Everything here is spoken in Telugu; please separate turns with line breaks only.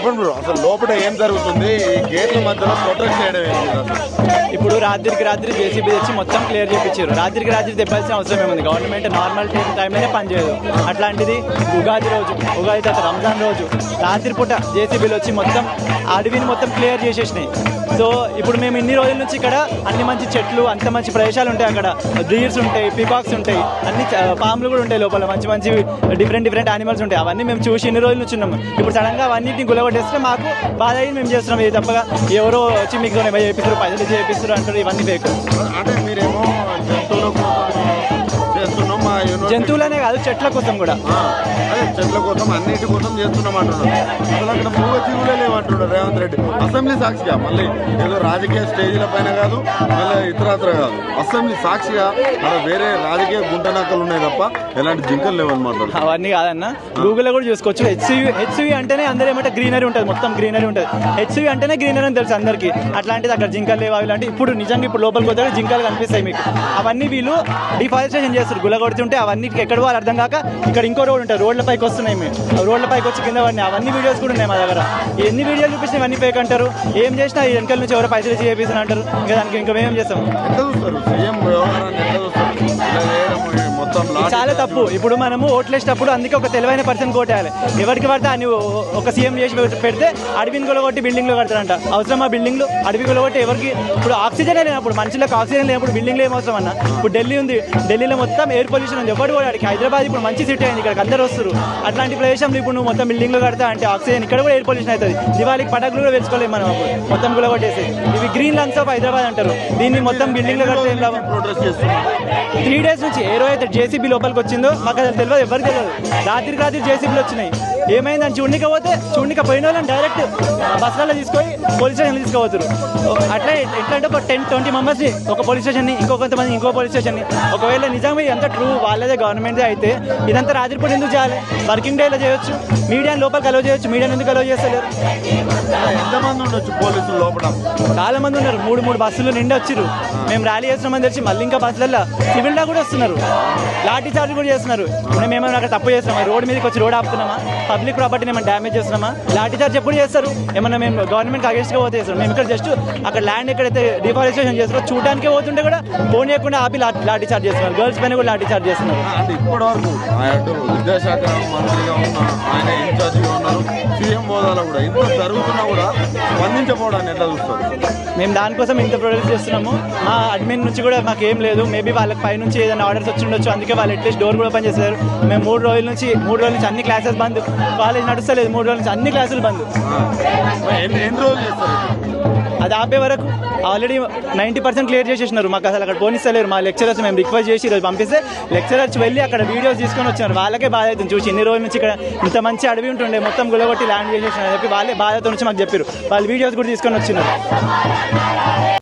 చెప్పండి బ్రో అసలు లోపల ఏం జరుగుతుంది? ఈ గేట్ల మధ్యలో ప్రొటెక్ట్ చేయడం ఏంటి
ఇప్పుడు రాత్రికి రాత్రి జేసీబీ తెచ్చి మొత్తం క్లియర్ చేయించారు రాత్రికి రాత్రి తెప్పాల్సిన అవసరం ఏముంది? గవర్నమెంట్ నార్మల్ టైంలోనే పనిచేయదు అట్లాంటిది ఉగాది రోజు ఉగాది తర్వాత రంజాన్ రోజు రాత్రి పూట జేసీబీలు వచ్చి మొత్తం అడవిని మొత్తం క్లియర్ చేసేసినాయి. సో ఇప్పుడు మేము ఇన్ని రోజుల నుంచి ఇక్కడ అన్ని మంచి చెట్లు అంత మంచి ప్రదేశాలు ఉంటాయి అక్కడ. బ్రీడ్స్ ఉంటాయి పీకాక్స్ ఉంటాయి అన్ని పాములు కూడా ఉంటాయి లోపల. మంచి మంచి డిఫరెంట్ డిఫరెంట్ యానిమల్స్ ఉంటాయి. అవన్నీ మేము చూసి ఇన్ని రోజుల నుంచి ఉన్నాము. ఇప్పుడు సడన్గా అవన్నిటిని గులగొట్టేస్తే మాకు బాధ అయ్యింది మేము చేస్తున్నాం. ఇది తప్పగా ఎవరో వచ్చి మీకు చేపిస్తారు పైసలు చేపిస్తారు అంటారు ఇవన్నీ ఫేక్
అంటే మీరేమో జంతువులు కోసం చేస్తున్నాం మా
జంతువులనే కాదు చెట్ల కోసం కూడా.
అదే చెట్ల కోసం అన్నిటి కోసం చేస్తున్నాం అంటున్నారు. అసలు అక్కడ మూగ జీవులే లేవంటున్నారు రేవంత్ రెడ్డి. అసెంబ్లీ సాక్షిగా మళ్ళీ ఏదో రాజకీయ స్టేజీల పైన కాదు మళ్ళీ ఇతరత్ర కాదు. అసెంబ్లీ సాక్షిగా అక్కడ వేరే రాజకీయ గుంటనక్కలు ఉన్నాయి తప్ప ఎలాంటి జింకలు లేవని మాట్లాడు
అవన్నీ కాదన్న. గూగుల్లో కూడా చూసుకోవచ్చు. హెచ్సివి హెచ్సివి అంటేనే అందరూ ఏమంటే గ్రీనరీ ఉంటుంది. మొత్తం గ్రీనరీ ఉంటుంది. హెచ్సివి అంటేనే గ్రీనరీ అని తెలుసు అందరికీ. అట్లాంటిది అక్కడ జింకలు లేవు ఇలాంటి. ఇప్పుడు నిజంగా ఇప్పుడు లోపలికి పోతే జింకలు కనిపిస్తాయి మీకు. అవన్నీ వీళ్ళు డిఫారెస్టేషన్ చేస్తారు. గుల కొడుతుంటే అవన్నీ ఎక్కడ పోవాలి అర్థం కాక ఇక్కడ ఇంకో రోడ్ ఉంటుంది. రోడ్ల పైకి వస్తున్నాయి మేము రోడ్ల పైకి వచ్చి కింద పడినాయి. అవన్నీ వీడియోస్ కూడా ఉన్నాయి మా దగ్గర. ఎన్ని వీడియోలు చూపిస్తే అన్ని ఫేక్ అంటారు? ఏం చేసినా వెనకాల నుంచి ఎవరో పైసలు ఇచ్చి చేపిస్తున్నా అంటారు. ఇంకా దానికి ఇంకా మేము చేస్తాం? చాలా తప్పు. ఇప్పుడు మనము ఓట్లేసేటప్పుడు అందుకే ఒక తెలివైన పర్సన్ కోటేయాలి ఎవరికి పడితే అని ఒక సీఎం చేసి పెడితే అడవిని కొలగొట్టి బిల్డింగ్లో కడతారంట. అవసరమా బిల్డింగ్లు? అడవి కొలగొట్టి ఎవరికి? ఇప్పుడు ఆక్సిజన్ లేనప్పుడు మనుషులకు ఆక్సిజన్ లేనప్పుడు బిల్డింగ్లు ఏం అవసరం అన్న? ఇప్పుడు ఢిల్లీ ఉంది. ఢిల్లీలో మొత్తం ఎయిర్ పొల్యూషన్ ఉంది. ఎవరు కూడా హైదరాబాద్ ఇప్పుడు మంచి సిటీ అయింది. ఇక్కడ అందరూ వస్తారు అట్లాంటి ప్రదేశంలో ఇప్పుడు నువ్వు మొత్తం బిల్డింగ్లు కడతా అంటే ఆక్సిజన్ ఇక్కడ కూడా ఎయిర్ పొల్యూషన్ అవుతుంది. దివాళీకి పటాకులు కూడా వేసుకోలేము మనం అప్పుడు. మొత్తం కొలగొట్టేసి ఇవి గ్రీన్ లంగ్స్ ఆఫ్ హైదరాబాద్ అంటారు. దీన్ని మొత్తం బిల్డింగ్లు కడితే త్రీ డేస్ నుంచి ఏ రోజు అయితే జేసీబీ లోపలికి వచ్చిందో మాకు అది తెలియదు ఎవరికి తెలియదు రాత్రికి రాత్రి జేసీబీలు వచ్చినాయి. ఏమైందని చూడనిక పోతే చూడనిక పోయిన వాళ్ళని డైరెక్ట్ బస్సులలో తీసుకొని పోలీస్ స్టేషన్ తీసుకుపోతారు అట్లా ఎట్లా అంటే ఒక టెన్ ట్వంటీ మెంబర్స్ని ఒక పోలీస్ స్టేషన్ని ఇంకో కొంతమంది ఇంకో పోలీస్ స్టేషన్ని ఒకవేళ నిజంగా ఎంత ట్రూ వాళ్ళదే గవర్నమెంట్దే అయితే ఇదంతా రాత్రిపూట ఎందుకు చేయాలి? వర్కింగ్ డేలో చేయొచ్చు. మీడియాని లోపలికి అలవ్ చేయొచ్చు. మీడియాని ఎందుకు అలవ్ చేస్తలేరు?
ఎంతమంది ఉండొచ్చు పోలీసులు లోపల?
చాలా మంది ఉన్నారు. మూడు మూడు బస్సులు నిండి వచ్చిర్రు. మేము ర్యాలీ చేస్తున్నామని తెలిసి మళ్ళీ ఇంకా బస్సులలో సివిల్ డా కూడా వస్తున్నారు. లాఠీ చార్జ్ కూడా చేస్తున్నారు. మేము ఏమైనా అక్కడ తప్పు చేస్తున్నామా? రోడ్ మీదకి వచ్చి రోడ్ ఆపుతున్నామా? పబ్లిక్ ప్రాపర్టీని ఏమైనా డ్యామేజ్ చేస్తున్నామా? లాఠీ చార్జ్ ఎప్పుడు చేస్తారు? ఏమన్నా మేము గవర్నమెంట్ అగేన్స్ట్గా పోతే చేస్తాం మేము ఇక్కడ జస్ట్ అక్కడ ల్యాండ్ ఎక్కడైతే డిఫారెస్టేషన్ చేస్తారో చూడడానికి పోతుంటే కూడా ఫోన్ చేయకుండా ఆపి లాఠీ లాఠీ చార్జ్ చేస్తున్నారు. గర్ల్స్ పైన కూడా లాఠీ చార్జ్ చేస్తున్నారు.
అంటే ఇప్పటి వరకు విద్యాశాఖ మంత్రిగా ఉన్న ఆయన ఇన్ఛార్జిగా ఉన్నారు. సీఎం హోదాలో కూడా ఇంత జరుగుతున్నా కూడా స్పందించకపోవడాన్ని ఎట్లా చూస్తారు?
మేము దానికోసం ఇంత ప్రొడక్ట్ చేస్తున్నాము. మా అడ్మిన్ నుంచి కూడా మాకు ఏం లేదు. మేబీ వాళ్ళకి పై నుంచి ఏదైనా ఆర్డర్స్ వచ్చి ఉండొచ్చు అందుకే వాళ్ళు అట్లీస్ట్ డోర్ కూడా పని చేస్తారు మేము మూడు రోజుల నుంచి మూడు రోజుల నుంచి అన్ని క్లాసెస్ బంద్. కాలేజ్ నడుస్తలేదు. మూడు రోజుల నుంచి అన్ని క్లాసులు బంద్. అది ఆపే వరకు. ఆల్రెడీ నైంటీ పర్సెంట్ క్లియర్ చేసేసినారు. మాకు అసలు అక్కడ పోనిస్తలేరు. మా లెక్చరర్స్ మేము రిక్వెస్ట్ చేసి ఈరోజు పంపిస్తే లెక్చరర్స్ వెళ్ళి అక్కడ వీడియోస్ తీసుకొని వచ్చినారు. వాళ్ళకే బాధ అవుతుంది. చూసి ఇన్ని రోజుల నుంచి ఇక్కడ ఇంత మంచి అడవి ఉంటుండే మొత్తం గులగొట్టి ల్యాండ్ చేసేసిన చెప్పి వాళ్ళే బాధతో నుంచి మాకు చెప్పారు వాళ్ళు వీడియోస్ కూడా తీసుకొని వచ్చినారు.